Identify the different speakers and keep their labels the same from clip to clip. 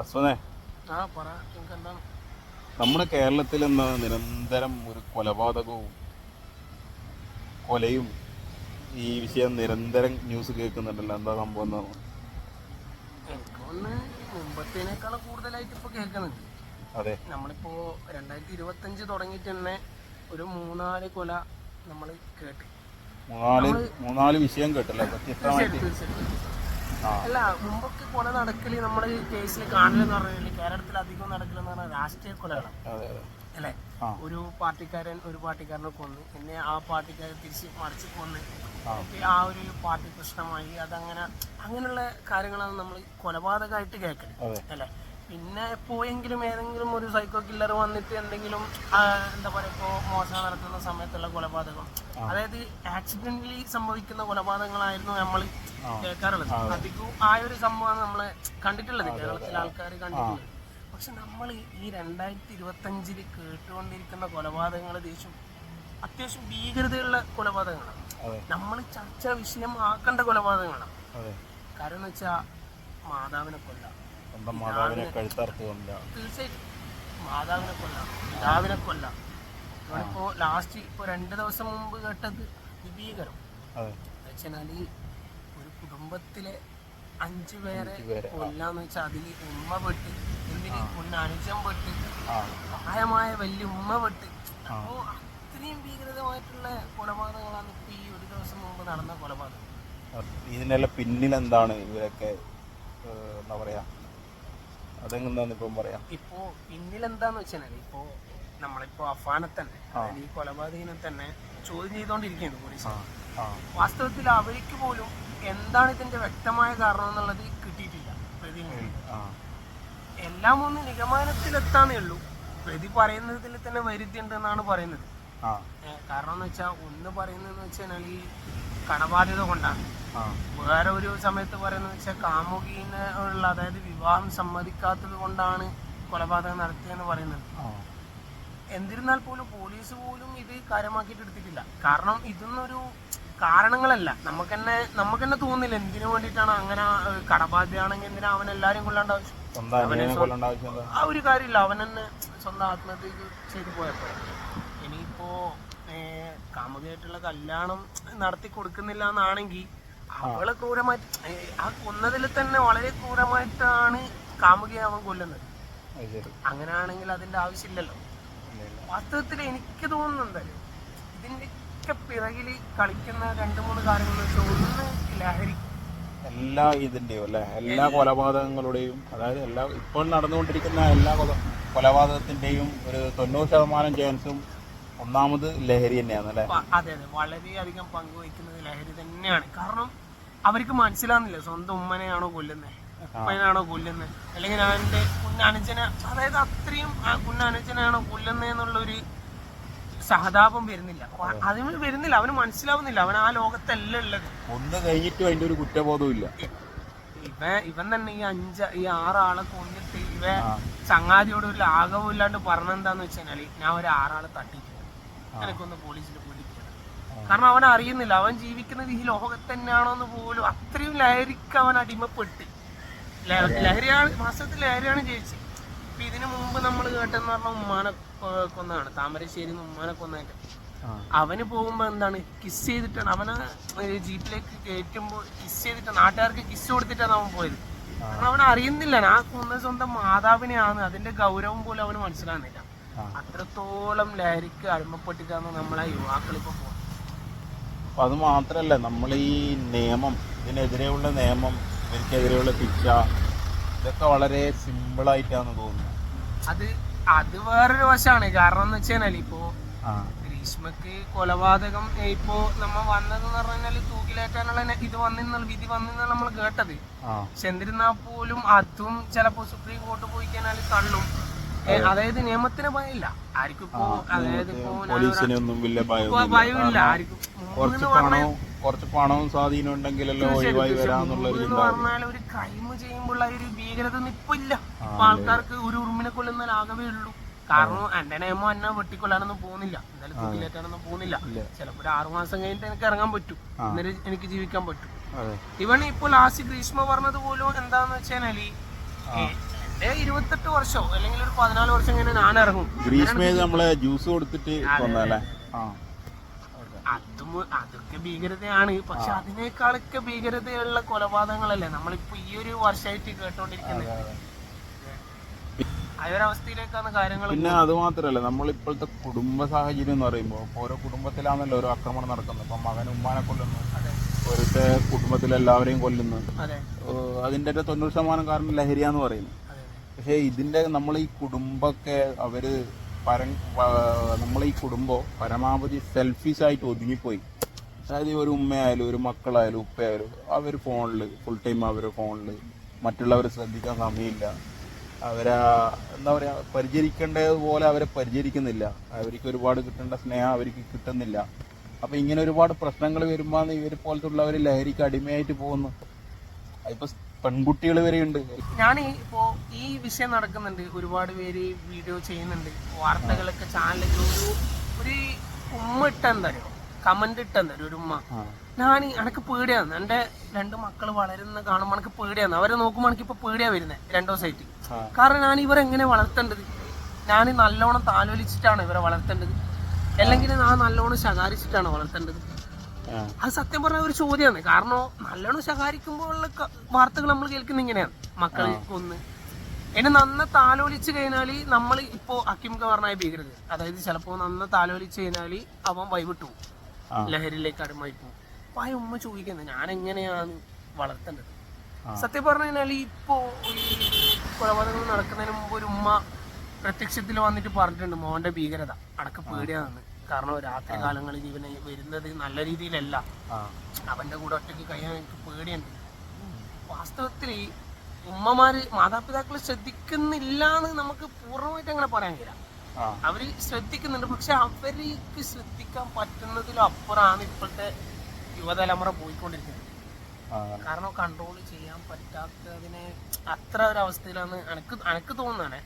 Speaker 1: അസ്വനെ നമ്മുടെ കേരളത്തിൽ ഇന്ന് നിരന്തരം ഒരു കൊലപാതകവും കൊലയും ഈ വിഷയം നിരന്തരം ന്യൂസ് കേൾക്കുന്നുണ്ടല്ലോ. എന്താ സംഭവം എന്നാണ്
Speaker 2: മുമ്പത്തേനേക്കാളും കൂടുതലായിട്ട് ഇപ്പോൾ കേൾക്കുന്നുണ്ട്.
Speaker 1: അതെ.
Speaker 2: നമ്മളിപ്പോൾ രണ്ടായിരത്തി ഇരുപത്തഞ്ച് തുടങ്ങിയിട്ട് തന്നെ ഒരു മൂന്നാൽ കൊല നമ്മൾ കേട്ടു.
Speaker 1: മൂന്നാൽ മൂന്നാൽ വിഷയം കേട്ടല്ലേ.
Speaker 2: തീർച്ചയായിട്ടും. അല്ല മുമ്പൊക്കെ കൊല നടക്കൽ നമ്മൾ കേസിൽ കാണലെന്ന് പറഞ്ഞാൽ കേരളത്തിൽ അധികം നടക്കലെന്ന് പറഞ്ഞാൽ രാഷ്ട്രീയ കൊലകളാണ്. അല്ലേ? ഒരു പാർട്ടിക്കാരൻ ഒരു പാർട്ടിക്കാരനെ കൊന്ന് പിന്നെ ആ പാർട്ടിക്കാരൻ തിരിച്ച് മറിച്ച് കൊന്ന്
Speaker 1: ആ.
Speaker 2: ഒരു പാർട്ടി പ്രശ്നമായി. അതങ്ങനെ അങ്ങനെയുള്ള കാര്യങ്ങളാണ് നമ്മൾ കൊലപാതകമായിട്ട്
Speaker 1: കേൾക്കുന്നത്
Speaker 2: അല്ലെ? പിന്നെ എപ്പോഴെങ്കിലും ഏതെങ്കിലും ഒരു സൈക്കോ കില്ലർ വന്നിട്ട് എന്തെങ്കിലും എന്താ പറയുക ഇപ്പോൾ മോശം നടത്തുന്ന സമയത്തുള്ള കൊലപാതകം അതായത് ആക്സിഡന്റലി സംഭവിക്കുന്ന കൊലപാതകങ്ങളായിരുന്നു നമ്മൾ കേൾക്കാറുള്ളത്. അധികവും ആ ഒരു സംഭവമാണ് നമ്മൾ കണ്ടിട്ടുള്ളത്. കേരളത്തിലെ ആൾക്കാർ കണ്ടിട്ടുള്ളത്. പക്ഷെ നമ്മൾ ഈ രണ്ടായിരത്തി ഇരുപത്തി അഞ്ചിൽ കേട്ടുകൊണ്ടിരിക്കുന്ന കൊലപാതകങ്ങൾ ദേശം അത്യാവശ്യം ഭീകരതയുള്ള കൊലപാതകങ്ങളാണ്. നമ്മൾ ചർച്ച വിഷയം ആക്കേണ്ട കൊലപാതകങ്ങളാണ് കാരണം എന്ന് വെച്ചാൽ മാതാവിനെ കൊല്ലാം. തീർച്ചയായിട്ടും. മാതാവിനെ കൊല്ലാം. പിതാവിനെ കൊല്ലാം. നമ്മളിപ്പോ ലാസ്റ്റ് ഇപ്പൊ രണ്ട് ദിവസം മുമ്പ് കേട്ടത് വിഭീകരം
Speaker 1: അതെ.
Speaker 2: വെച്ചാൽ ഒരു കുടുംബത്തിലെ അഞ്ചു പേരെ കൊല്ലാന്ന് വെച്ചാൽ അതിൽ ഉമ്മ പെട്ട് എന്തിന്? ഒന്ന് അനുജം പെട്ട് പ്രായമായ വലിയ ഉമ്മ പെട്ട്. അപ്പോ അത്രയും ഭീകരതമായിട്ടുള്ള കൊലപാതകങ്ങളാണ് ഇപ്പൊ ഈ ഒരു ദിവസം മുമ്പ് നടന്ന കൊലപാതകം.
Speaker 1: ഇതിനെല്ലാം പിന്നിൽ എന്താണ് ഇവരൊക്കെ എന്താ പറയാ? അതെന്താന്ന് ഇപ്പം പറയാം?
Speaker 2: ഇപ്പോ പിന്നിൽ എന്താന്ന് വെച്ചാൽ ഇപ്പോ നമ്മളിപ്പോ അഫാനെ തന്നെ ഈ കൊലപാതകനെ തന്നെ ചോദ്യം ചെയ്തുകൊണ്ടിരിക്കുകയാണ് പോലീസ്. വാസ്തവത്തിൽ അവർക്ക് പോലും എന്താണ് ഇതിന്റെ വ്യക്തമായ കാരണം എന്നുള്ളത് കിട്ടിയിട്ടില്ല
Speaker 1: പ്രതി
Speaker 2: എല്ലാം ഒന്ന് നിഗമനത്തിലെത്താന്നേ ഉള്ളൂ. പ്രതി പറയുന്നതിൽ തന്നെ വൈരുദ്ധ്യമുണ്ട് എന്നാണ് പറയുന്നത്. കാരണം എന്ന് വെച്ചാൽ ഒന്ന് പറയുന്നതെന്ന് വെച്ചാൽ ഈ കടബാധ്യത കൊണ്ടാണ്. വേറെ ഒരു സമയത്ത് പറയുന്നത് വെച്ചാൽ കാമുകീനെ ഉള്ള അതായത് വിവാഹം സമ്മതിക്കാത്തത് കൊണ്ടാണ് കൊലപാതകം നടത്തിയെന്ന് പറയുന്നത്. എന്നിരുന്നാൽ പോലും പോലീസ് പോലും ഇത് കാര്യമാക്കിയിട്ട് എടുത്തിട്ടില്ല. കാരണം ഇതൊന്നൊരു കാരണങ്ങളല്ല. നമുക്ക് തന്നെ നമുക്ക് തന്നെ തോന്നുന്നില്ല. എന്തിനു വേണ്ടിട്ടാണ് അങ്ങനെ കടബാധ്യാണെങ്കിൽ കടബാധ്യയാണെങ്കിൽ എന്തിനാ അവൻ എല്ലാരും കൊല്ലാണ്ട് ആവശ്യം? ആ ഒരു കാര്യമില്ല. അവൻ തന്നെ സ്വന്തം ആത്മഹത്യ ചെയ്തു പോയപ്പോൾ ഇനിയിപ്പോ കാമുകയായിട്ടുള്ള കല്യാണം നടത്തി കൊടുക്കുന്നില്ല എന്നാണെങ്കിൽ അവളെ ക്രൂരമായിട്ട് ആ കൊന്നതിൽ തന്നെ വളരെ ക്രൂരമായിട്ടാണ് കാമുകയെ അവൻ കൊല്ലുന്നത്. അങ്ങനെയാണെങ്കിൽ അതിന്റെ ആവശ്യമില്ലല്ലോ. വാസ്തവത്തിൽ എനിക്ക് തോന്നുന്നുണ്ട് ഇതിന്റെയൊക്കെ പിറകിൽ കളിക്കുന്ന രണ്ട് മൂന്ന് കാര്യങ്ങൾ ഒന്ന് ലഹരി
Speaker 1: എല്ലാ ഇതിന്റെയും അല്ലെ? എല്ലാ കൊലപാതകങ്ങളുടെയും അതായത് എല്ലാ ഇപ്പോൾ നടന്നുകൊണ്ടിരിക്കുന്ന എല്ലാ കൊലപാതകത്തിന്റെയും കൊലപാതകത്തിന്റെയും ഒരു തൊണ്ണൂറ് ശതമാനം ചാൻസും ഒന്നാമത് ലഹരി തന്നെയാണ് അല്ലേ?
Speaker 2: അതെ അതെ. വളരെയധികം പങ്കുവയ്ക്കുന്നത് ലഹരി തന്നെയാണ്. കാരണം അവർക്ക് മനസ്സിലാകുന്നില്ല സ്വന്തം ഉമ്മനെയാണോ കൊല്ലുന്നത് ഉപ്പനാണോ കൊല്ലുന്നത് അല്ലെങ്കിൽ അവന്റെ കുഞ്ഞനുജനെ അതായത് അത്രയും ആ കുഞ്ഞനുജനാണ് കൊല്ലുന്നത് എന്നുള്ളൊരു സഹതാപം വരുന്നില്ല. അതിന് വരുന്നില്ല. അവന് മനസ്സിലാവുന്നില്ല. അവൻ ആ ലോകത്തല്ല ഉള്ളത്.
Speaker 1: ഒന്ന് കഴിഞ്ഞിട്ടും അതിന്റെ ഒരു കുറ്റബോധവും ഇല്ല.
Speaker 2: ഇവൻ ഇവൻ തന്നെ ഈ അഞ്ച് ഈ ആറാളെ കൊന്നിട്ട് ഇവ ചങ്ങാതിയോട് ഒരു ലാഘവും ഇല്ലാണ്ട് പറഞ്ഞെന്താന്ന് വെച്ചാൽ ഞാൻ ഒരു ആറാളെ തട്ടിയിട്ടുണ്ട്. എനിക്കൊന്ന് പോലീസിൽ പിടിക്കണം. കാരണം അവൻ അറിയുന്നില്ല. അവൻ ജീവിക്കുന്നത് ഈ ലോകത്ത് തന്നെയാണോ എന്ന് പോലും. അത്രയും ലഹരിക്ക് അവൻ അടിമപ്പെട്ട്. ലഹരിയാണ് മാസത്തിൽ ലഹരിയാണ് ജയിച്ചത് ഇപ്പൊ ഇതിനു മുമ്പ് നമ്മൾ കേട്ടെന്ന് പറഞ്ഞ ഉമ്മാനെ കൊന്നാണ് താമരശ്ശേരി ഉമ്മാനെ കൊന്നായിട്ട്. അവന് പോകുമ്പോ എന്താണ്? കിസ് ചെയ്തിട്ടാണ്. അവനെ ജീപ്പിലേക്ക് കയറ്റുമ്പോൾ കിസ് ചെയ്തിട്ട് നാട്ടുകാർക്ക് കിസ് കൊടുത്തിട്ടാണ് അവൻ പോയത്. കാരണം അവൻ അറിയുന്നില്ല. ആ കൊന്ന സ്വന്തം മാതാവിനെയാണ്. അതിന്റെ ഗൗരവം പോലും അവന് മനസ്സിലാകുന്നില്ല. അത്രത്തോളം ലഹരിക്ക് അടിമപ്പെട്ടിട്ടാണ് നമ്മളെ യുവാക്കൾ ഇപ്പൊ പോകുന്നത്.
Speaker 1: അത് മാത്രല്ല നമ്മൾ ഈ നിയമം ഇതിനെതിരെയുള്ള നിയമം ഇവർക്കെതിരെയുള്ള ശിക്ഷ. ഇതൊക്കെ വളരെ സിമ്പിളായിട്ടാണ് തോന്നുന്നത്.
Speaker 2: അത് അത് വേറൊരു വശമാണ്. കാരണം എന്ന് വെച്ചാൽ ഇപ്പോ ഗ്രീഷ്മക്ക് കൊലപാതകം ഇപ്പോ നമ്മ വന്നതെന്ന് പറഞ്ഞാൽ തൂക്കിലേറ്റാനുള്ള ഇത് വന്നിന്നുള്ള വിധി വന്നിന്നാണ് നമ്മൾ കേട്ടത്. പക്ഷെ എന്നിരുന്നാ പോലും അതും ചിലപ്പോ സുപ്രീം കോർട്ട് പോയി കഴിഞ്ഞാൽ തള്ളും. അതായത് നിയമത്തിന് ഭയമില്ല. ആർക്കും ഇപ്പോ അതായത് ഇപ്പോ ഭയമില്ല. ആർക്കും
Speaker 1: കുറച്ച് പണവും സ്വാധീനം ഉണ്ടെങ്കിലല്ലോ ഒഴിവായി വരാന്നുള്ള ഒരു
Speaker 2: എന്ന് പറഞ്ഞാൽ ഒരു ക്രൈം ചെയ്യുമ്പോൾ ഒരു ഭീകരത ഇപ്പൊ ഇല്ല. ആൾക്കാർക്ക് ഒരു ഉറുമിനെ കൊല്ലുന്ന ലാഘവേ ഉള്ളൂ. കാരണം എന്റെ നിയമം എന്നെ വെട്ടിക്കൊല്ലാനൊന്നും പോകുന്നില്ല. എന്തായാലും തൂക്കിലേറ്റാനൊന്നും പോകുന്നില്ല. ചിലപ്പോ ഒരു ആറു മാസം കഴിഞ്ഞിട്ട് എനിക്ക് ഇറങ്ങാൻ പറ്റും. എന്നിട്ട് എനിക്ക് ജീവിക്കാൻ പറ്റും.
Speaker 1: ഇവൺ
Speaker 2: ഇവൻ ഇപ്പൊ ലാസ്റ്റ് ഗ്രീഷ്മ പറഞ്ഞത് പോലും എന്താന്ന് വെച്ചാൽ ഏ ഇരുപത്തെട്ട് വർഷോ അല്ലെങ്കിൽ ഒരു പതിനാല് വർഷം കഴിഞ്ഞാൽ ഞാൻ ഇറങ്ങും.
Speaker 1: ഗ്രീഷ്മ നമ്മളെ ജ്യൂസ് കൊടുത്തിട്ട് കൊന്നല്ലേ
Speaker 2: അതും അതൊക്കെ ഭീകരതയാണ്. പക്ഷെ അതിനേക്കാളൊക്കെ ഭീകരതയുള്ള കൊലപാതകങ്ങളല്ലേ നമ്മളിപ്പോ ഈ ഒരു വർഷമായിട്ട് കേട്ടോണ്ടിരിക്കുന്നത് കാര്യങ്ങൾ
Speaker 1: പിന്നെ അത് മാത്രല്ല നമ്മളിപ്പോഴത്തെ കുടുംബ സാഹചര്യം എന്ന് പറയുമ്പോൾ ഓരോ കുടുംബത്തിലാണല്ലോ ഓരോ ആക്രമണം നടക്കുന്നത്. ഇപ്പൊ മകൻ ഉമ്മാനെ കൊല്ലുന്നു.
Speaker 2: ഒരുത്തെ
Speaker 1: കുടുംബത്തിലെ കുടുംബത്തിലെല്ലാവരെയും കൊല്ലുന്നു. അതിന്റെ ഒരു തൊണ്ണൂറ് ശതമാനം കാരണം ലഹരിയാന്ന് പറയുന്നു. പക്ഷേ ഇതിന്റെ നമ്മൾ ഈ കുടുംബൊക്കെ അവർ പര നമ്മളെ ഈ കുടുംബം പരമാവധി സെൽഫിഷായിട്ട് ഒതുങ്ങിപ്പോയി. അതായത് ഒരു ഉമ്മയായാലും ഒരു മക്കളായാലും ഉപ്പയായാലും അവർ ഫോണിൽ ഫുൾ ടൈം അവർ ഫോണിൽ മറ്റുള്ളവരെ ശ്രദ്ധിക്കാൻ സമയമില്ല. അവരെ എന്താ പറയുക പരിചരിക്കേണ്ടതുപോലെ അവരെ പരിചരിക്കുന്നില്ല. അവർക്ക് ഒരുപാട് കിട്ടേണ്ട സ്നേഹം അവർക്ക് കിട്ടുന്നില്ല. അപ്പം ഇങ്ങനെ ഒരുപാട് പ്രശ്നങ്ങൾ വരുമ്പോൾ ഇവർ പോലത്തുള്ളവർ ലഹരിക്ക് അടിമയായിട്ട് പോകുന്നു ഇപ്പൊ പെൺകുട്ടികൾ വരെയുണ്ട്.
Speaker 2: ഞാൻ ഇപ്പോ ഈ വിഷയം നടക്കുന്നുണ്ട്. ഒരുപാട് പേര് വീഡിയോ ചെയ്യുന്നുണ്ട്. വാർത്തകളൊക്കെ ചാനലൊക്കെ ഒരു ഒരു ഉമ്മ ഇട്ടെന്തരോ കമന്റ് ഇട്ടെന്തരോ ഒരു ഉമ്മ. ഞാൻ എനിക്ക് പേടിയാന്ന് എന്റെ രണ്ട് മക്കൾ വളരുന്ന കാണുമ്പോൾ എനിക്ക് പേടിയാന്ന് അവരെ നോക്കുമ്പോൾ എനിക്ക് ഇപ്പൊ പേടിയാ വരുന്നത് രണ്ടോ സൈറ്റ് കാരണം ഞാൻ ഇവരെ എങ്ങനെ വളർത്തേണ്ടത്? ഞാൻ നല്ലോണം താലോലിച്ചിട്ടാണ് ഇവരെ വളർത്തേണ്ടത്. അല്ലെങ്കിൽ ഞാൻ നല്ലോണം ശകാരിച്ചിട്ടാണ് വളർത്തേണ്ടത്. അത് സത്യം പറഞ്ഞ ഒരു ചോദ്യമാണ് കാരണം നല്ലോണം ശകാരിക്കുമ്പോഴുള്ള വാർത്തകൾ നമ്മൾ കേൾക്കുന്ന ഇങ്ങനെയാണ്. മക്കളെ കൊന്ന്. എന്നെ നന്ന താലോലിച്ച് കഴിഞ്ഞാൽ നമ്മൾ ഇപ്പോൾ അക്കിംക പറഞ്ഞ ഭീകരത അതായത് ചിലപ്പോൾ നന്ന താലോലിച്ച് കഴിഞ്ഞാൽ അവൻ വൈവിട്ടു പോകും. ലഹരിയിലേക്ക് അടിമായി പോകും അപ്പൊ ആ ഉമ്മ ചോദിക്കുന്നത് ഞാൻ എങ്ങനെയാണ് വളർത്തേണ്ടത് സത്യം പറഞ്ഞു കഴിഞ്ഞാൽ ഇപ്പോ ഈ കൊലപാതകങ്ങൾ നടക്കുന്നതിന് മുമ്പ് ഒരു ഉമ്മ പ്രത്യക്ഷത്തിൽ വന്നിട്ട് പറഞ്ഞിട്ടുണ്ട് മോന്റെ ഭീകരത. അടക്ക പേടിയാണെന്ന് കാരണം രാത്രി കാലങ്ങളിൽ ഇവന് വരുന്നത് നല്ല രീതിയിലല്ല. അവന്റെ കൂടെ ഒറ്റയ്ക്ക് കഴിയാൻ എനിക്ക് പേടിയുണ്ട്. വാസ്തവത്തിൽ ഈ ഉമ്മമാര് മാതാപിതാക്കൾ ശ്രദ്ധിക്കുന്നില്ല എന്ന് നമുക്ക് പൂർണമായിട്ട് അങ്ങനെ പറയാൻ കഴിയില്ല. അവർ ശ്രദ്ധിക്കുന്നുണ്ട്. പക്ഷെ അവർക്ക് ശ്രദ്ധിക്കാൻ പറ്റുന്നതിലും അപ്പുറമാണ് ഇപ്പോഴത്തെ യുവതലമുറ പോയിക്കൊണ്ടിരിക്കുന്നത്. കാരണം കൺട്രോൾ ചെയ്യാൻ പറ്റാത്തതിനെ അത്ര ഒരു അവസ്ഥയിലാണ് എനിക്ക് എനിക്ക് തോന്നുന്നതാണ്.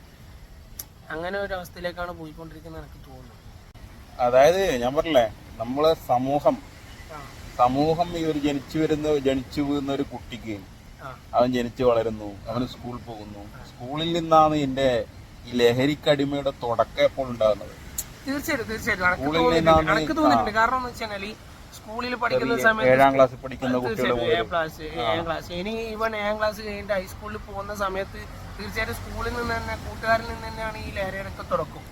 Speaker 2: അങ്ങനെ ഒരു അവസ്ഥയിലേക്കാണ് പോയിക്കൊണ്ടിരിക്കുന്നത് എനിക്ക് തോന്നുന്നത്
Speaker 1: അതായത് ഞാൻ പറഞ്ഞില്ലേ നമ്മളെ സമൂഹം സമൂഹം ഈ ഒരു ജനിച്ചു വരുന്ന ജനിച്ചു വീഴുന്ന ഒരു കുട്ടിക്ക് അവൻ ജനിച്ചു വളരുന്നു അവൻ സ്കൂളിൽ പോകുന്നു. സ്കൂളിൽ നിന്നാണ് എന്റെ ഈ ലഹരിക്കടിമയുടെ തുടക്കം എപ്പോൾ ഉണ്ടാകുന്നത്.
Speaker 2: തീർച്ചയായിട്ടും എനിക്ക് തോന്നിയിട്ടുണ്ട് കാരണം എന്ന് വെച്ചാൽ സ്കൂളിൽ പഠിക്കുന്ന സമയത്ത്
Speaker 1: ഏഴാം ക്ലാസ് പഠിക്കുന്ന
Speaker 2: ക്ലാസ് ഏഴാം ക്ലാസ് ഇനി ഇവൻ ഏഴാം ക്ലാസ് കഴിഞ്ഞിട്ട് ഹൈസ്കൂളിൽ പോകുന്ന സമയത്ത് തീർച്ചയായിട്ടും സ്കൂളിൽ നിന്ന് തന്നെ കൂട്ടുകാരിൽ നിന്ന് തന്നെയാണ് ഈ ലഹരിയൊക്കെ തുടക്കം.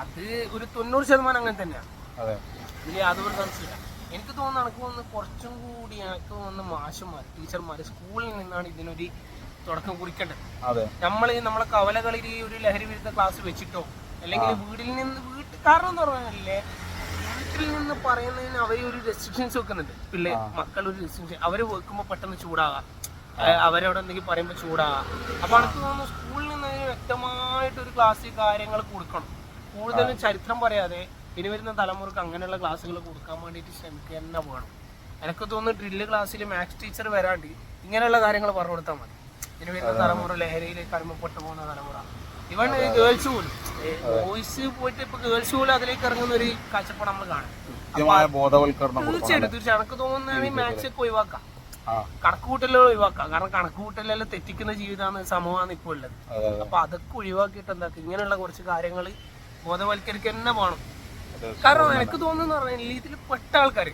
Speaker 2: അത് ഒരു തൊണ്ണൂറ് ശതമാനം അങ്ങനെ തന്നെയാണ്
Speaker 1: അതെ.
Speaker 2: ഇതിൽ യാതൊരു സംശയമില്ല എനിക്ക് തോന്നുന്നു എനിക്ക് തോന്നുന്നു കുറച്ചും കൂടി എനിക്ക് തോന്നുന്നു മാഷന്മാർ ടീച്ചർമാർ സ്കൂളിൽ നിന്നാണ് ഇതിനൊരു തുടക്കം കുറിക്കേണ്ടത്.
Speaker 1: അതെ.
Speaker 2: നമ്മൾ നമ്മളെ കവലകളിൽ ഈ ഒരു ലഹരി വിരുദ്ധ ക്ലാസ് വെച്ചിട്ടോ അല്ലെങ്കിൽ വീട്ടിൽ നിന്ന് വീട്ടിൽ കാരണം എന്ന് പറഞ്ഞാലേ വീട്ടിൽ നിന്ന് പറയുന്നതിന് അവർ ഒരു റെസ്ട്രിക്ഷൻസ് വെക്കുന്നുണ്ട്. പിള്ളേ മക്കൾ ഒരു റെസ്ട്രിക്ഷൻ അവർ വെക്കുമ്പോൾ പെട്ടെന്ന് ചൂടാകാം. അവരവിടെ എന്തെങ്കിലും പറയുമ്പോൾ ചൂടാകാം. അപ്പൊ എനിക്ക് തോന്നുന്നു സ്കൂളിൽ നിന്ന് വ്യക്തമായിട്ടൊരു വ്യക്തമായിട്ട് ഒരു ക്ലാസ് കാര്യങ്ങൾ കൊടുക്കണം. കൂടുതലും ചരിത്രം പറയാതെ ഇനി വരുന്ന തലമുറയ്ക്ക് അങ്ങനെയുള്ള ക്ലാസ്സുകൾ കൊടുക്കാൻ വേണ്ടിയിട്ട് ശ്രമിക്കുക തന്നെ വേണം. എനിക്ക് തോന്നുന്നു ഡ്രില്ല് ക്ലാസ്സിൽ മാത്സ് ടീച്ചർ വരാണ്ട് ഇങ്ങനെയുള്ള കാര്യങ്ങൾ പറഞ്ഞു കൊടുത്താൽ മതി. ഇനി വരുന്ന തലമുറ ലഹരിയിലേക്ക് അടിമപ്പെട്ടു പോകുന്ന തലമുറ. ഇവൺ ഗേൾസ് പോലും ബോയ്സ് പോയിട്ട് ഇപ്പൊ ഗേൾസ് പോലും അതിലേക്ക് ഇറങ്ങുന്ന ഒരു കാഴ്ചപ്പാട് നമ്മൾ കാണും തീർച്ചയായിട്ടും തീർച്ചയായും എനിക്ക് തോന്നുന്നത് ഈ മാത്സ് ഒക്കെ ഒഴിവാക്കാം. കണക്കുകൂട്ടലുകൾ ഒഴിവാക്കാം. കാരണം കണക്കുകൂട്ടലെല്ലാം തെറ്റിക്കുന്ന ജീവിതമാണ് സമൂഹമാണ് ഇപ്പോൾ ഉള്ളത്. അപ്പൊ അതൊക്കെ ഒഴിവാക്കിയിട്ട് എന്താക്കുക ഇങ്ങനെയുള്ള കുറച്ച് കാര്യങ്ങൾ ബോധവൽക്കരിക്കുക തന്നെ വേണം കാരണം എനിക്ക് തോന്നുന്നു പറഞ്ഞാൽ ഇതിൽ പെട്ട ആൾക്കാർ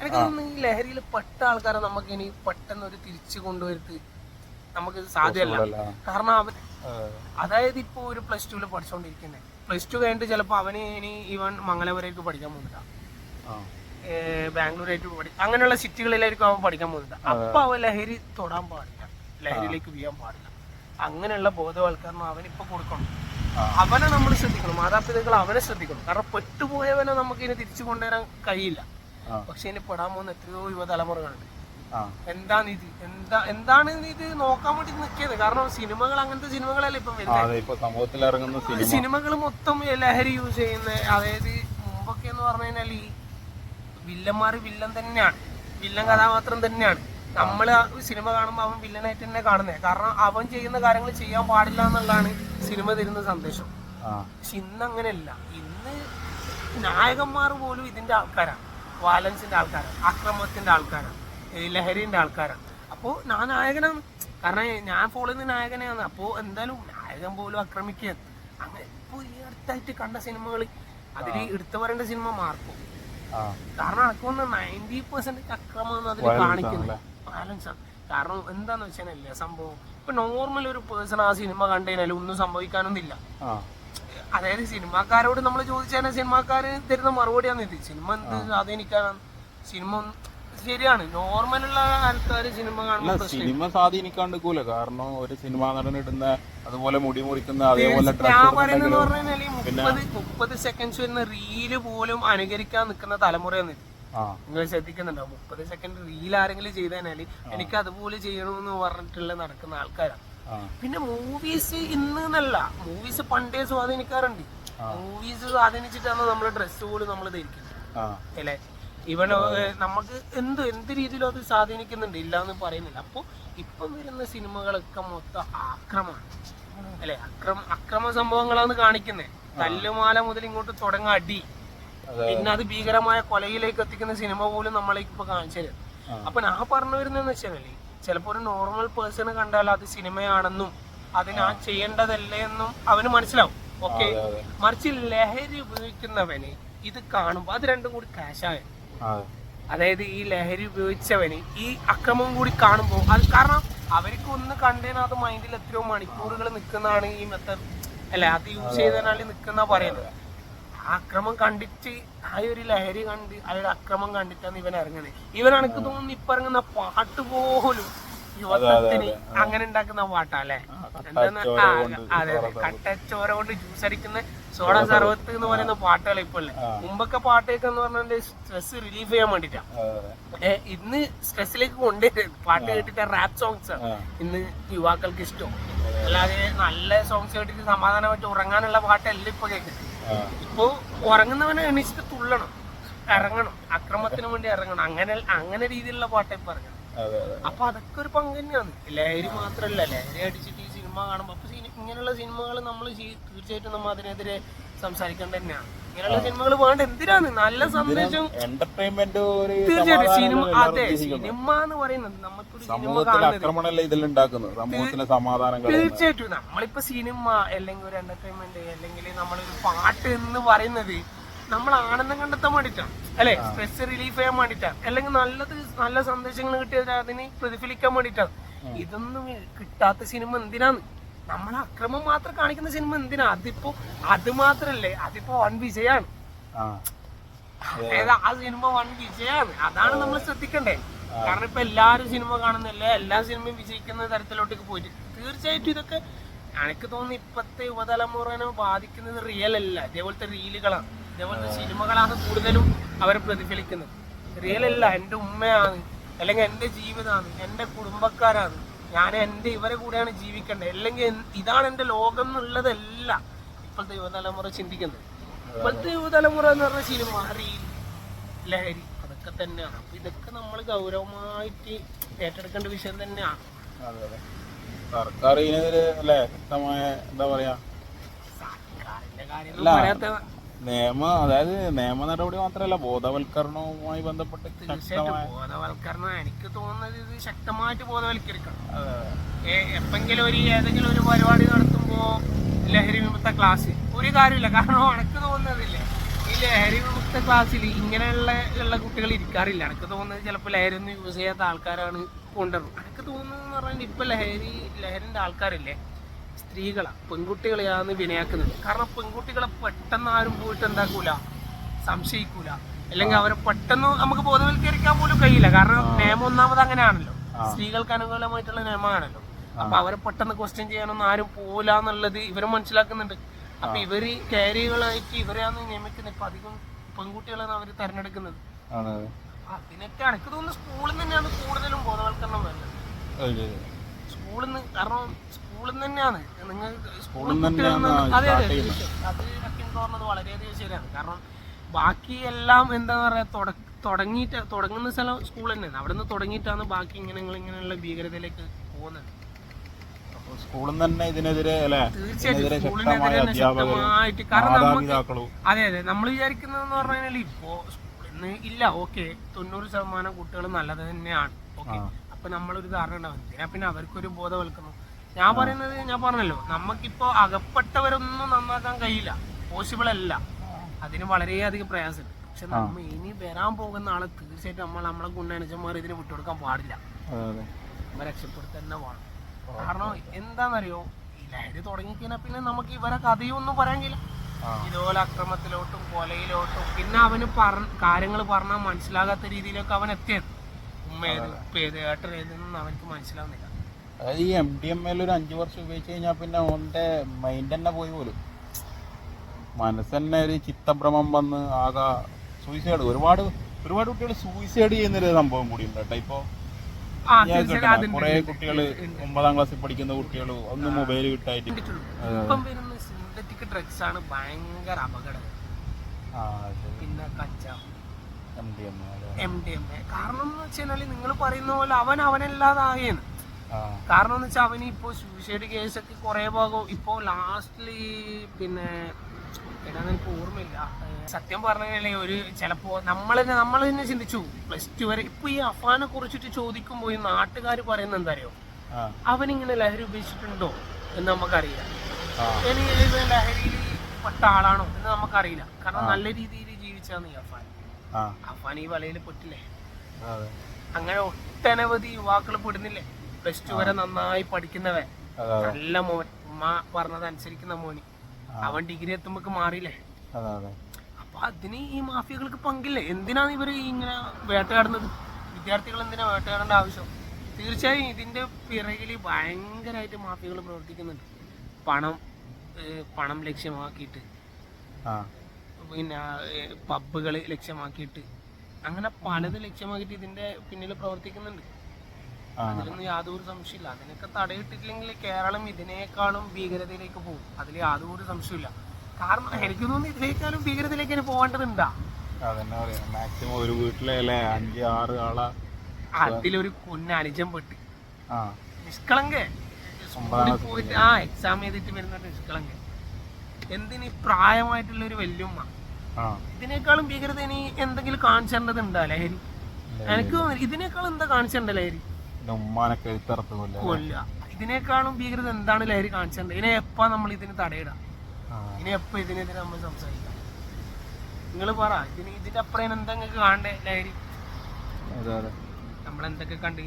Speaker 2: എനിക്ക് തോന്നുന്നു ഈ ലഹരിയിൽ പെട്ട ആൾക്കാരെ നമുക്ക് ഇനി പെട്ടെന്ന് ഒരു തിരിച്ചു കൊണ്ടുവരുത്ത് നമുക്ക് സാധ്യമല്ല. കാരണം
Speaker 1: അതെ
Speaker 2: അതായത് ഇപ്പോൾ ഒരു പ്ലസ് ടുവിൽ പഠിച്ചുകൊണ്ടിരിക്കുന്നത് പ്ലസ് ടു കഴിഞ്ഞിട്ട് ചിലപ്പോൾ അവന് ഇനി ഇവൻ മംഗലപുരേക്ക് പഠിക്കാൻ പോകുന്നില്ല.
Speaker 1: ആ.
Speaker 2: ബാംഗ്ലൂരായിട്ട് പഠി അങ്ങനെയുള്ള സിറ്റികളിലായിരിക്കും അവൻ പഠിക്കാൻ പോകുന്നത് അപ്പൊ അവൻ ലഹരി തൊടാൻ പാടില്ല. ലഹരിയിലേക്ക് വീഴാൻ പാടില്ല. അങ്ങനെയുള്ള ബോധവൽക്കരണം അവനിപ്പോ കൊടുക്കണം. അവനെ നമ്മൾ ശ്രദ്ധിക്കണം മാതാപിതാക്കൾ അവനെ ശ്രദ്ധിക്കണം. കാരണം പെട്ടുപോയവനെ നമുക്ക് ഇനി തിരിച്ചു കൊണ്ടുവരാൻ കഴിയില്ല. പക്ഷെ ഇനി പെടാൻ പോകുന്ന എത്രയോ യുവതലമുറകളുണ്ട്. എന്താണ് ഇത് എന്താ എന്താണ് ഇത് നോക്കാൻ വേണ്ടി നിൽക്കിയത്? കാരണം സിനിമകൾ അങ്ങനത്തെ സിനിമകളല്ലേ ഇപ്പം വരുന്നത് സിനിമകൾ മൊത്തം ലഹരി യൂസ് ചെയ്യുന്ന അതായത് മുമ്പൊക്കെ എന്ന് പറഞ്ഞു കഴിഞ്ഞാൽ ഈ വില്ലന്മാർ വില്ലൻ തന്നെയാണ്. വില്ലൻ കഥാപാത്രം തന്നെയാണ്. നമ്മൾ സിനിമ കാണുമ്പോൾ അവൻ വില്ലനായിട്ട് തന്നെ കാണുന്നത് കാരണം അവൻ ചെയ്യുന്ന കാര്യങ്ങൾ ചെയ്യാൻ പാടില്ല എന്നുള്ളതാണ് സിനിമ തരുന്ന സന്ദേശം. പക്ഷെ ഇന്ന് അങ്ങനെയല്ല ഇന്ന് നായകന്മാർ പോലും ഇതിന്റെ ആൾക്കാരാണ്. വയലൻസിന്റെ ആൾക്കാരാണ് അക്രമത്തിന്റെ ആൾക്കാരാണ് ലഹരിന്റെ ആൾക്കാരാണ്. അപ്പോൾ ഞാൻ നായകനാണ്. കാരണം ഞാൻ ഫോളോ ചെയ്യുന്ന നായകനെയാണ്. അപ്പോൾ എന്തായാലും നായകൻ പോലും ആക്രമിക്കുക അങ്ങനെ ഇപ്പോൾ ഈ അടുത്തായിട്ട് കണ്ട സിനിമകൾ അതിൽ എടുത്തു പറയേണ്ട സിനിമ മാർക്കും. കാരണം അനക്കൊന്ന് നയന്റി പെർസെന്റ് അക്രമം അതിൽ
Speaker 1: കാണിക്കുന്നില്ല.
Speaker 2: കാണിക്കുന്നത്
Speaker 1: ആണല്ലേ?
Speaker 2: ബാലൻസ് ആണ് കാരണം എന്താന്ന് വെച്ചാൽ സംഭവം. ഇപ്പൊ നോർമൽ ഒരു പേഴ്സൺ ആ സിനിമ കണ്ടതിനാലും ഒന്നും സംഭവിക്കാനൊന്നുമില്ല. അതായത് സിനിമാക്കാരോട് നമ്മൾ ചോദിച്ചാൽ സിനിമാക്കാര് തരുന്ന മറുപടിയാണ് ഇത്. സിനിമ എന്ത് സ്വാധീനിക്കാനാണ്? സിനിമ ശരിയാണ്. നോർമൽ ഉള്ള ആൾക്കാർ സിനിമ കാണുന്ന
Speaker 1: സിനിമ സ്വാധീനിക്കാണ്ടിരിക്കൂല കാരണം ഒരു സിനിമ നടൻ ഇടുന്ന അതുപോലെ മുടി മുറിക്കുന്ന അതേപോലെ
Speaker 2: ഞാൻ പറയുന്നത് മുപ്പത് മുപ്പത് സെക്കൻഡ്സ് വരുന്ന റീൽ പോലും അനുകരിക്കാൻ നിൽക്കുന്ന തലമുറയാണ് ഇത്. നിങ്ങൾ ശ്രദ്ധിക്കുന്നുണ്ടോ? മുപ്പത് സെക്കൻഡ് റീൽ ആരെങ്കിലും ചെയ്താൽ എനിക്ക് അതുപോലെ ചെയ്യണമെന്ന് പറഞ്ഞിട്ടുള്ള നടക്കുന്ന ആൾക്കാരാണ്. പിന്നെ മൂവീസ് ഇന്ന് എന്നല്ല മൂവീസ് പണ്ടേ സ്വാധീനിക്കാറുണ്ട്. മൂവീസ് സ്വാധീനിച്ചിട്ടാണ് നമ്മൾ ഡ്രസ്സ് പോലും നമ്മൾ ധരിക്കുന്നത്. അല്ലേ? ഇവൻ നമുക്ക് എന്ത് എന്ത് രീതിയിലും അത് സ്വാധീനിക്കുന്നുണ്ട്. ഇല്ല എന്ന് പറയുന്നില്ല. അപ്പോൾ ഇപ്പം വരുന്ന സിനിമകളൊക്കെ മൊത്തം ആക്രമമാണ് അല്ലെ? അക്രമ അക്രമ സംഭവങ്ങളാണ് കാണിക്കുന്നത് തല്ലുമാല മുതൽ ഇങ്ങോട്ട് തുടങ്ങ അടി. പിന്നെ അത് ഭീകരമായ കൊലയിലേക്ക് എത്തിക്കുന്ന സിനിമ പോലും നമ്മളേക്ക് ഇപ്പൊ കാണിച്ചു തരും അപ്പൊ ഞാൻ പറഞ്ഞു വരുന്നതെന്ന് വെച്ചാലേ ചിലപ്പോ ഒരു നോർമൽ പേഴ്സണ് കണ്ടാൽ അത് സിനിമയാണെന്നും അതിനാ ചെയ്യേണ്ടതല്ലേ എന്നും അവന് മനസ്സിലാവും. ഓക്കെ മറിച്ച് ലഹരി ഉപയോഗിക്കുന്നവന് ഇത് കാണുമ്പോൾ അത് രണ്ടും കൂടി കാശായ അതായത് ഈ ലഹരി ഉപയോഗിച്ചവന് ഈ അക്രമം കൂടി കാണുമ്പോൾ അത് കാരണം അവർക്ക് ഒന്ന് കണ്ടതിന് അത് മൈൻഡിൽ എത്രയോ മണിക്കൂറുകൾ നിൽക്കുന്നതാണ് ഈ മെത്തേഡ് അല്ലെ അത് യൂസ് ചെയ്തതിനാൽ നിൽക്കുന്ന പറയുന്നത്. ആ അക്രമം കണ്ടിട്ട് ആ ഒരു ലഹരി കണ്ട് അയാളുടെ അക്രമം കണ്ടിട്ടാണ് ഇവൻ ഇറങ്ങുന്നത്. ഇവൻ എനിക്ക് തോന്നുന്നു ഇപ്പൊ ഇറങ്ങുന്ന പാട്ട് പോലും യുവത്വത്തിന് അങ്ങനെ ഉണ്ടാക്കുന്ന പാട്ടാ അല്ലെ? അതെ അതെ കട്ടച്ചോര കൊണ്ട് ജ്യൂസ് അടിക്കുന്ന സോഡ സർവത്ത് എന്ന് പറയുന്ന പാട്ടുകൾ ഇപ്പൊ അല്ലേ മുമ്പൊക്കെ പാട്ടൊക്കെ എന്ന് പറഞ്ഞാൽ സ്ട്രെസ് റിലീഫ് ചെയ്യാൻ വേണ്ടിട്ടാ. ഇന്ന് സ്ട്രെസ്സിലേക്ക് കൊണ്ടുവരുന്നത്. പാട്ട് കേട്ടിട്ട് റാപ്പ് സോങ്സ്. ഇന്ന് യുവാക്കൾക്ക് ഇഷ്ടം. അല്ലാതെ നല്ല സോങ്സ് കേട്ടിട്ട് സമാധാനമായിട്ട് ഉറങ്ങാനുള്ള പാട്ടല്ല ഇപ്പൊ കേൾക്കുന്നത് ഇപ്പൊ ഉറങ്ങുന്നവനെ എണീച്ചിട്ട് തുള്ളണം. ഇറങ്ങണം. അക്രമത്തിന് വേണ്ടി ഇറങ്ങണം. അങ്ങനെ അങ്ങനെ രീതിയിലുള്ള പാട്ടേ
Speaker 1: പറഞ്ഞു
Speaker 2: അപ്പൊ അതൊക്കെ ഒരു പങ്ക് തന്നെയാണ്. ലഹരി മാത്രല്ല. ലഹരി അടിച്ചിട്ട് ഈ സിനിമ കാണുമ്പോ അപ്പൊ ഇങ്ങനെയുള്ള സിനിമകൾ നമ്മൾ തീർച്ചയായിട്ടും നമ്മൾ അതിനെതിരെ സംസാരിക്കേണ്ട തന്നെയാണ്. ഇങ്ങനെയുള്ള സിനിമകൾ വേണ്ട എന്തിനാണ്? നല്ല സന്ദേശം.
Speaker 1: എന്റർടൈൻമെന്റ്
Speaker 2: തീർച്ചയായിട്ടും സിനിമ അതെ സിനിമ എന്ന് പറയുന്നത് നമുക്കൊരു സിനിമ കാണുന്നത്. തീർച്ചയായിട്ടും. നമ്മളിപ്പോ സിനിമ അല്ലെങ്കിൽ ഒരു എന്റർടൈൻമെന്റ് അല്ലെങ്കിൽ നമ്മളൊരു പാട്ട് എന്ന് പറയുന്നത് നമ്മൾ ആനന്ദം കണ്ടെത്താൻ വേണ്ടിയിട്ടാണ്. അല്ലെ? സ്ട്രെസ് റിലീഫ് ചെയ്യാൻ വേണ്ടിയിട്ടാണ്. അല്ലെങ്കിൽ നല്ലത് നല്ല സന്ദേശങ്ങൾ കിട്ടിയത് അതിന് പ്രതിഫലിക്കാൻ വേണ്ടിട്ടാണ് ഇതൊന്നും കിട്ടാത്ത സിനിമ എന്തിനാണ്? നമ്മൾ അക്രമം മാത്രം കാണിക്കുന്ന സിനിമ എന്തിനാ? അതിപ്പോ അത് മാത്രല്ലേ? അതിപ്പോ വൺ വിജയാണ്.
Speaker 1: ആ.
Speaker 2: അതായത് ആ സിനിമ വൺ വിജയാണ്. അതാണ് നമ്മൾ ശ്രദ്ധിക്കണ്ടേ. കാരണം ഇപ്പൊ എല്ലാരും സിനിമ കാണുന്നില്ല? എല്ലാ സിനിമയും വിജയിക്കുന്ന തരത്തിലോട്ടേക്ക് പോയിട്ട്. തീർച്ചയായിട്ടും ഇതൊക്കെ എനിക്ക് തോന്നുന്നു ഇപ്പത്തെ യുവതലമുറനെ ബാധിക്കുന്നത് റിയൽ അല്ല. ഇതേപോലത്തെ റീലുകളാണ്. ഇതേപോലത്തെ സിനിമകളാണ് കൂടുതലും അവരെ പ്രതിഫലിക്കുന്നത്. റിയൽ അല്ല. എന്റെ ഉമ്മയാണ്. അല്ലെങ്കിൽ എന്റെ ജീവിതമാണ് എന്റെ കുടുംബക്കാരാണ്. ഞാൻ എന്റെ ഇവരെ കൂടെയാണ് ജീവിക്കേണ്ടത്. അല്ലെങ്കിൽ ഇതാണ് എന്റെ ലോകം എന്നുള്ളതല്ല ഇപ്പോഴത്തെ യുവതലമുറ ചിന്തിക്കുന്നത്. ഇപ്പോഴത്തെ യുവതലമുറ എന്ന് പറഞ്ഞ സിനിമ റീൽ ലഹരി അതൊക്കെ തന്നെയാണ്. അപ്പൊ ഇതൊക്കെ നമ്മൾ ഗൗരവമായിട്ട് ഏറ്റെടുക്കേണ്ട വിഷയം തന്നെയാണ്.
Speaker 1: സർക്കാർ ഇതിനെതിരെ അല്ലേ വ്യക്തമായ എന്താ പറയാ?
Speaker 2: സർക്കാരിന്റെ കാര്യം
Speaker 1: അല്ല.
Speaker 2: പറയാത്ത
Speaker 1: നിയമ അതായത് നിയമ നടപടി മാത്രമല്ല ബോധവൽക്കരണവുമായി ബന്ധപ്പെട്ട്
Speaker 2: തീർച്ചയായിട്ടും ബോധവൽക്കരണം എനിക്ക് തോന്നുന്നത് ഇത് ശക്തമായിട്ട് ബോധവൽക്കരിക്കണം. എപ്പെങ്കിലും ഒരു ഏതെങ്കിലും ഒരു പരിപാടി നടത്തുമ്പോൾ ലഹരി വിമുക്ത ക്ലാസ് ഒരു കാര്യമില്ല കാരണം എനിക്ക് തോന്നുന്നതില്ലേ ഈ ലഹരി വിമുക്ത ക്ലാസ്സിൽ ഇങ്ങനെയുള്ള ഉള്ള കുട്ടികൾ ഇരിക്കാറില്ല. എനിക്ക് തോന്നുന്നത് ചിലപ്പോൾ ലഹരി ഒന്നും യൂസ് ചെയ്യാത്ത ആൾക്കാരാണ് കൊണ്ടുവരുന്നത് എനിക്ക് തോന്നുന്നതെന്ന് പറഞ്ഞാൽ ഇപ്പൊ ലഹരി ലഹരിന്റെ ആൾക്കാരില്ലേ സ്ത്രീകളാ പെൺകുട്ടികളെയാണ് വിനയാക്കുന്നത്. കാരണം പെൺകുട്ടികളെ പെട്ടെന്ന് ആരും പോയിട്ട് എന്താക്കൂല സംശയിക്കൂല. അല്ലെങ്കിൽ അവരെ പെട്ടെന്ന് നമുക്ക് ബോധവൽക്കരിക്കാൻ പോലും കഴിയില്ല. കാരണം നിയമം ഒന്നാമത് അങ്ങനെയാണല്ലോ. സ്ത്രീകൾക്ക് അനുകൂലമായിട്ടുള്ള നിയമമാണല്ലോ. അപ്പൊ അവരെ പെട്ടെന്ന് ക്വസ്റ്റ്യൻ ചെയ്യാനൊന്നും ആരും പോല എന്നുള്ളത് ഇവർ മനസ്സിലാക്കുന്നുണ്ട്. അപ്പൊ ഇവർ കാരികളായിട്ട് ഇവരെയാണ് നിയമിക്കുന്നത്. ഇപ്പൊ അധികം പെൺകുട്ടികളാണ് അവർ തെരഞ്ഞെടുക്കുന്നത്. അതിനൊക്കെ എനിക്ക് തോന്നുന്നു സ്കൂളിൽ നിന്ന് തന്നെയാണ് കൂടുതലും ബോധവൽക്കരണം
Speaker 1: വരുന്നത്.
Speaker 2: സ്കൂളിൽ നിന്ന് കാരണം സ്കൂളിൽ നിന്ന് തന്നെയാണ്. നിങ്ങൾ
Speaker 1: സ്കൂളിൽ നിന്ന്
Speaker 2: അതെ അതെ. അത് എനിക്ക് തോന്നുന്നത് വളരെയധികം ശരിയാണ്. കാരണം ബാക്കി എല്ലാം എന്താ പറയാ തുട- തുടങ്ങിയിട്ട് തുടങ്ങുന്ന സ്ഥലം സ്കൂൾ തന്നെയാണ്. അവിടെ നിന്ന് തുടങ്ങിയിട്ടാണ് ബാക്കി ഇങ്ങനെ ഇങ്ങനെയുള്ള ഭീകരതയിലേക്ക് പോകുന്നത്.
Speaker 1: സ്കൂളിൽ തന്നെ ഇതിനെതിരെ അല്ലെ?
Speaker 2: തീർച്ചയായിട്ടും
Speaker 1: ഇതിനെതിരെ
Speaker 2: സ്കൂളിനെതിരെ തന്നെ ശക്തമായിട്ട്. കാരണം നമുക്ക് അതെ അതെ. നമ്മൾ വിചാരിക്കുന്നതെന്ന് പറഞ്ഞു കഴിഞ്ഞാൽ ഇപ്പോ സ്കൂളിന്ന് ഇല്ല. ഓക്കെ തൊണ്ണൂറ് ശതമാനം കുട്ടികൾ നല്ലത് തന്നെയാണ്. ഓക്കെ. അപ്പൊ നമ്മളൊരു ധാരണ ഉണ്ടാവും. എന്തിനാ പിന്നെ അവർക്കൊരു ബോധവൽക്കണം ഞാൻ പറയുന്നത് ഞാൻ പറഞ്ഞല്ലോ. നമുക്കിപ്പോ അകപ്പെട്ടവരൊന്നും നന്നാക്കാൻ കഴിയില്ല. പോസിബിൾ അല്ല. അതിന് വളരെയധികം പ്രയാസമുണ്ട്. പക്ഷെ നമ്മ ഇനി വരാൻ പോകുന്ന ആളെ തീർച്ചയായിട്ടും നമ്മൾ നമ്മളെ ഗുണനുജന്മാർ ഇതിന് വിട്ടുകൊടുക്കാൻ പാടില്ല.
Speaker 1: അതെ അതെ.
Speaker 2: നമ്മ തന്നെ വേണം. കാരണം എന്താണെന്നറിയോ ഈ ലഹരി തുടങ്ങിക്കഴിഞ്ഞാൽ പിന്നെ നമുക്ക് ഇവരെ കഥയൊന്നും പറയാൻ കഴിയില്ല. ഇതുപോലെ അക്രമത്തിലോട്ടും കൊലയിലോട്ടും പിന്നെ അവന് പറ കാര്യങ്ങൾ പറഞ്ഞാൽ മനസ്സിലാകാത്ത രീതിയിലൊക്കെ അവൻ എത്തിയത്. ഉമ്മ ഏത് ഉപ്പ ഏത് ഏട്ടൻ ഏതെന്നും അവനക്ക് മനസ്സിലാവുന്നില്ല.
Speaker 1: അതായത് ഈ എം ഡി എം എൽ ഒരു അഞ്ചു വർഷം ഉപയോഗിച്ച് കഴിഞ്ഞാൽ പിന്നെ അവന്റെ മൈൻഡ് തന്നെ പോയി പോലും. മനസ്സ് തന്നെ ഒരു ചിത്തഭ്രമം വന്ന് ആകെ സൂയിസൈഡ് ഒരുപാട് ഒരുപാട് കുട്ടികൾ സൂയിസൈഡ് ചെയ്യുന്നൊരു സംഭവം കൂടി ഉണ്ട് കേട്ടോ. ഇപ്പൊ
Speaker 2: ആ
Speaker 1: ഞാൻ
Speaker 2: തീർച്ചയായിട്ടും
Speaker 1: കേട്ടോ
Speaker 2: അതുണ്ട്,
Speaker 1: കുറെ
Speaker 2: കുട്ടികൾ
Speaker 1: ഒമ്പതാം ക്ലാസ്സിൽ പഠിക്കുന്ന കുട്ടികൾ ഒന്ന് മൊബൈൽ കിട്ടായിട്ട്
Speaker 2: കണ്ടിട്ടുള്ളൂ. ഇപ്പം വരുന്ന സിന്തറ്റിക് ഡ്രഗ്സ് ആണ് ഭയങ്കര അപകടം.
Speaker 1: ആ ശരി
Speaker 2: പിന്നെ കഞ്ചാവ്
Speaker 1: M D M
Speaker 2: M D M A കാരണം എന്ന് വെച്ചാൽ നിങ്ങൾ പറയുന്ന പോലെ അവൻ
Speaker 1: അവനല്ലാതാകെയാണ്.
Speaker 2: കാരണം എന്ന് വെച്ചാൽ അവന് ഇപ്പോൾ സൂയിസൈഡ് കേസൊക്കെ കുറേ ഭാഗം ഇപ്പോൾ ലാസ്റ്റിൽ പിന്നെ ഏതാ എനിക്ക് ഓർമ്മയില്ല സത്യം സത്യം കഴിഞ്ഞാൽ ഒരു ചിലപ്പോൾ നമ്മൾ തന്നെ നമ്മൾ തന്നെ ചിന്തിച്ചു പ്ലസ് ടു വരെ ഇപ്പൊ ഈ അഫാനെ കുറിച്ചിട്ട് ചോദിക്കുമ്പോൾ ഈ നാട്ടുകാർ പറയുന്ന എന്താ അറിയോ അവനിങ്ങനെ ലഹരി ഉപയോഗിച്ചിട്ടുണ്ടോ എന്ന് നമുക്കറിയില്ല. ലഹരി ലഹരിയിൽ പെട്ട ആളാണോ എന്ന് നമുക്കറിയില്ല. കാരണം നല്ല രീതിയിൽ ജീവിച്ചാണ് ഈ അഫാൻ. അഫാൻ ഈ വലയിൽ പെട്ടില്ലേ? അങ്ങനെ ഒട്ടനവധി യുവാക്കൾ പെടുന്നില്ലേ? പ്ലസ് ടു വരെ നന്നായി പഠിക്കുന്നവൻ. നല്ല മോൻ ഉമ്മ പറഞ്ഞത് അനുസരിക്കുന്ന മോന്. അവൻ ഡിഗ്രി എത്തുമ്പോ മാറിയില്ലേ? അപ്പൊ അതിന് ഈ മാഫിയകൾക്ക് പങ്കില്ലേ? എന്തിനാണ് ഇവർ ഇങ്ങനെ വേട്ടയാടുന്നത്? വിദ്യാർത്ഥികൾ എന്തിനാ വേട്ടയാടേണ്ട ആവശ്യം? തീർച്ചയായും ഇതിന്റെ പിറകിൽ ഭയങ്കരമായിട്ട് മാഫിയകൾ പ്രവർത്തിക്കുന്നുണ്ട്. പണം പണം ലക്ഷ്യമാക്കിയിട്ട്. പിന്നെ പബ്ബുകൾ ലക്ഷ്യമാക്കിയിട്ട്. അങ്ങനെ പലത് ലക്ഷ്യമാക്കിയിട്ട് ഇതിന്റെ പിന്നിൽ പ്രവർത്തിക്കുന്നുണ്ട്. അതിലൊന്നും യാതൊരു സംശയമില്ല. അതിനൊക്കെ തടയിട്ടില്ലെങ്കിൽ കേരളം ഇതിനേക്കാളും ഭീകരതയിലേക്ക് പോകും. അതിൽ യാതൊരു സംശയമില്ല കാരണം എനിക്ക് തോന്നുന്നു ഇതിനേക്കാളും ഭീകരതയിലേക്ക് ഇനി പോകേണ്ടതുണ്ടാ.
Speaker 1: അതന്നെ പറയാം. മാക്സിമം ഒരു വീട്ടിലെ അഞ്ച് ആറ് ആളെ?
Speaker 2: അതിലൊരു കുഞ്ഞനുജം പെട്ട് നിഷ്കളങ്കേ സ്കൂളിൽ പോയിട്ട് ആ എക്സാം ചെയ്തിട്ട് വരുന്ന നിഷ്കളങ്ക എന്തിന് പ്രായമായിട്ടുള്ള ഒരു വല്യമ്മ? ഇതിനേക്കാളും ഭീകരത ഇനി എന്തെങ്കിലും കാണിച്ചേണ്ടതുണ്ടാ ലഹരി? എനിക്ക് തോന്നുന്നു ഇതിനേക്കാളും എന്താ കാണിച്ചേണ്ട ലഹരി?
Speaker 1: ഉമ്മാനൊക്കെ എഴുത്തറത്ത് കൊല്ലേ
Speaker 2: ഇതിനേക്കാളും ഭീകരത എന്താണ് ലഹരി കാണിച്ചത്? ഇതിനെ എപ്പാ നമ്മൾ ഇതിന് തടയിടാം? ഇനി എപ്പോ ഇതിനെതിരെ നമ്മൾ സംസാരിക്കാം? നിങ്ങൾ പറ. ഇതിന് ഇതിന്റെ അപ്പുറം എന്തെങ്കിലും കാണണ്ടേ ലഹരി? എന്തൊക്കെ കണ്ട്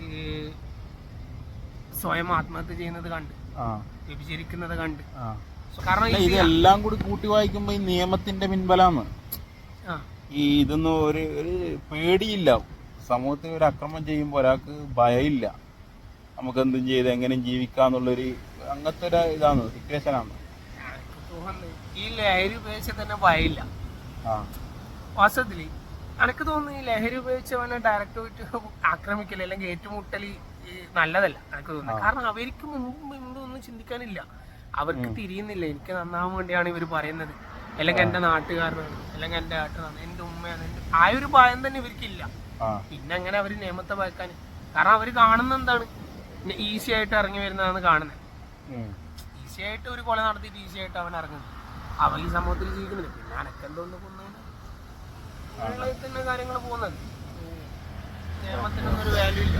Speaker 2: സ്വയം ആത്മഹത്യ ചെയ്യുന്നത് കണ്ട്. വ്യഭിചരിക്കുന്നത് കണ്ട്. കാരണം
Speaker 1: ഇതെല്ലാം കൂടി കൂട്ടി വായിക്കുമ്പോ ഈ നിയമത്തിന്റെ പിൻബലാന്ന് ഈ ഇതൊന്നും ഒരു പേടിയില്ല. സമൂഹത്തിൽ ഒരു അക്രമം ചെയ്യുമ്പോൾ ഒരാൾക്ക് ഭയമില്ല. നമുക്ക് എന്തും ചെയ്ത് എങ്ങനെയും ജീവിക്കാന്നുള്ളൊരു അങ്ങനത്തെ ഒരു ഇതാണ് സിറ്റുവേഷൻ ആണ്.
Speaker 2: എനിക്ക് തോന്നുന്നു. ഈ ലഹരി ഉപയോഗിച്ച് തന്നെ ഭയമില്ല.
Speaker 1: ആ.
Speaker 2: വാസ്തവത്തിൽ എനിക്ക് തോന്നുന്നു ഈ ലഹരി ഉപയോഗിച്ചവനെ ഡയറക്റ്റ് പോയിട്ട് ആക്രമിക്കൽ അല്ലെങ്കിൽ ഏറ്റുമുട്ടൽ നല്ലതല്ല എനിക്ക് തോന്നുന്നു. കാരണം അവർക്ക് മുമ്പ് ഒന്നും ചിന്തിക്കാനില്ല. അവർക്ക് തിരിയുന്നില്ല. എനിക്ക് നന്നാവാൻ വേണ്ടിയാണ് ഇവർ പറയുന്നത്. അല്ലെങ്കിൽ എന്റെ നാട്ടുകാരനാണ് അല്ലെങ്കിൽ എന്റെ ഏട്ടനാണ് എന്റെ ഉമ്മയാണ് ആ ഒരു ഭയം തന്നെ ഇവർക്കില്ല. പിന്നെ അങ്ങനെ അവർ നിയമത്തെ വായിക്കാൻ കാരണം അവർ കാണുന്ന എന്താണ്? ഈസി ആയിട്ട് ഇറങ്ങി വരുന്നതാണ് കാണുന്നത്. ഈസി ആയിട്ട് ഒരു കൊല നടത്തിയിട്ട് ഈസി ആയിട്ട് അവൻ ഇറങ്ങുന്നത് അവൻ ഈ സമൂഹത്തിൽ ജീവിക്കുന്നില്ല. പിന്നെ അനക്കെന്തോന്ന് കൊന്നതിന് തന്നെ കാര്യങ്ങൾ പോകുന്നത്. നിയമത്തിനൊന്നും ഒരു വാല്യൂ ഇല്ല.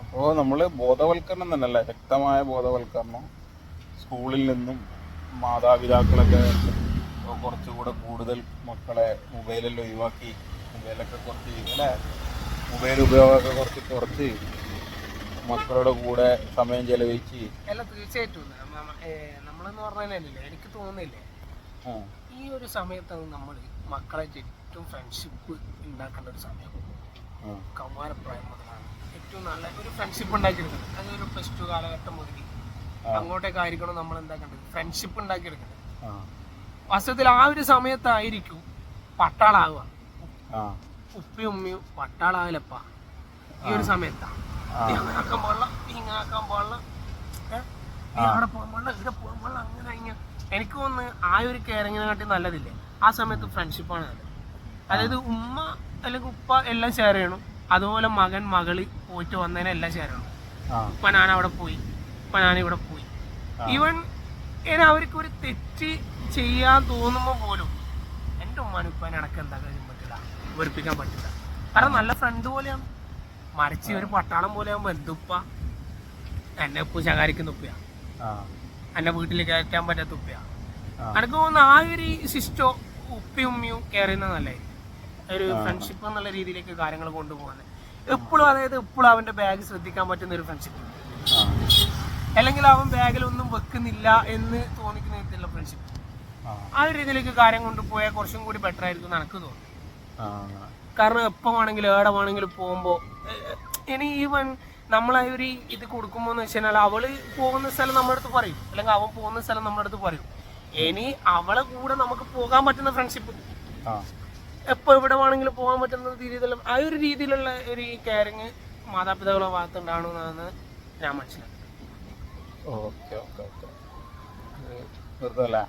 Speaker 1: അപ്പോൾ നമ്മൾ ബോധവൽക്കരണം തന്നെയല്ലേ? വ്യക്തമായ ബോധവൽക്കരണം. സ്കൂളിൽ നിന്നും മാതാപിതാക്കളൊക്കെ കുറച്ചുകൂടെ കൂടുതൽ മക്കളെ മൊബൈലിൽ ഒഴിവാക്കി മൊബൈലൊക്കെ കുറച്ച് അല്ലെ മൊബൈൽ ഉപയോഗമൊക്കെ കുറച്ച് കുറച്ച് മക്കളുടെ കൂടെ സമയം ചെലവഴിച്ച്.
Speaker 2: അല്ല തീർച്ചയായിട്ടും. നമ്മളെന്ന് പറഞ്ഞാലല്ലേ എനിക്ക് തോന്നുന്നില്ലേ ഈ ഒരു സമയത്താണ് നമ്മൾ മക്കളെ ഏറ്റവും ഫ്രണ്ട്ഷിപ്പ് ഉണ്ടാക്കേണ്ട ഒരു സമയം. കൗമാരപ്രായം മുതലാണ്. ഏറ്റവും നല്ല ഒരു ഫ്രണ്ട്ഷിപ്പ് ഉണ്ടാക്കിയെടുക്കുന്നത് അതൊരു പ്ലസ് ടു കാലഘട്ടം മുതൽ അങ്ങോട്ടേക്ക് ആയിരിക്കണം നമ്മൾ എന്താക്കേണ്ടത്? ഫ്രണ്ട്ഷിപ്പ്
Speaker 1: ഉണ്ടാക്കിയെടുക്കുന്നത്
Speaker 2: വാസ്തവത്തിൽ ആ ഒരു സമയത്തായിരിക്കും പട്ടാളാവുക. ഉപ്പയും ഉമ്മയും പട്ടാളാകലപ്പ ഈ ഒരു സമയത്താ.
Speaker 1: ആ.
Speaker 2: നീ അങ്ങനെ ആക്കാൻ പാടില്ല നീ പാടില്ല. അവിടെ പോകാൻ പാടില്ല ഇവിടെ പോകാൻ പാടില്ല അങ്ങനെ ഇങ്ങനെ. എനിക്ക് തോന്നുന്നു ആ ഒരു കെയറിങ്ങിനെ കാട്ടി നല്ലതില്ലേ? ആ സമയത്ത് ഫ്രണ്ട്ഷിപ്പാണ് നല്ലത്. അതായത് ഉമ്മ അല്ലെങ്കിൽ ഉപ്പ എല്ലാം ഷെയർ ചെയ്യണം. അതുപോലെ മകൻ മകൾ പോയിട്ട് വന്നതിനെ എല്ലാം ഷെയർ ചെയ്യണം. ഉപ്പ ഞാൻ അവിടെ പോയി ഉപ്പ ഞാൻ ഇവിടെ പോയി ഈവൻ അവർക്ക് ഒരു തെറ്റ് ചെയ്യാൻ തോന്നുമ്പോൾ പോലും എന്റെ ഉമ്മാനും ഉപ്പാനും അടക്കം എന്താ വെറുപ്പിക്കാൻ പറ്റില്ല. കാരണം നല്ല ഫ്രണ്ട് പോലെയാണ്. മറിച്ച് ഒരു പട്ടാളം പോലെയാകുമ്പോൾ എന്തുപ്പ? എന്നെ ഉപ്പ് ശകാരിക്കുന്ന ഉപ്പയാ. എന്നെ വീട്ടിൽ കയറ്റാൻ പറ്റാത്ത ഉപ്പയാ. എനിക്ക് തോന്നുന്നു ആ ഒരു സിസ്റ്റോ ഉപ്പയും ഉമ്മയും കെയർ ചെയ്യുന്നത് നല്ലതായിരിക്കും ഒരു ഫ്രണ്ട്ഷിപ്പ് എന്നുള്ള രീതിയിലേക്ക് കാര്യങ്ങൾ കൊണ്ടുപോകുന്നത് എപ്പോഴും അതായത് എപ്പോഴും അവന്റെ ബാഗ് ശ്രദ്ധിക്കാൻ പറ്റുന്ന ഒരു ഫ്രണ്ട്ഷിപ്പ് അല്ലെങ്കിൽ അവൻ ബാഗിൽ ഒന്നും വെക്കുന്നില്ല എന്ന് തോന്നിക്കുന്ന രീതിയിലുള്ള ഫ്രണ്ട്ഷിപ്പ്
Speaker 1: ആ.
Speaker 2: ഒരു രീതിയിലേക്ക് കാര്യം കൊണ്ടുപോയാൽ കുറച്ചും കൂടി ബെറ്റർ ആയിരിക്കും എന്ന് എനിക്ക് തോന്നുന്നു. കാരണം എപ്പോ വേണമെങ്കിലും എവിടെ വേണമെങ്കിലും പോകുമ്പോൾ ഇനി ഈവൻ നമ്മളെ ഒരു ഇത് കൊടുക്കുമ്പോൾ എന്ന് കഴിഞ്ഞാൽ അവൾ പോകുന്ന സ്ഥലം നമ്മുടെ അടുത്ത് പറയും. അല്ലെങ്കിൽ അവൻ പോകുന്ന സ്ഥലം നമ്മുടെ അടുത്ത് പറയും. ഇനി അവളെ കൂടെ നമുക്ക് പോകാൻ പറ്റുന്ന ഫ്രണ്ട്ഷിപ്പ് എപ്പോൾ എവിടെ വേണമെങ്കിലും പോകാൻ പറ്റുന്ന രീതിയിലുള്ള ആ ഒരു രീതിയിലുള്ള ഒരു കെയറിങ് മാതാപിതാക്കളെ ഭാഗത്ത് ഉണ്ടാവണമെന്നാണ് ഞാൻ മനസ്സിലാക്കുന്നത്.
Speaker 1: Okay okay okay. വെറുതെ അല്ലേ?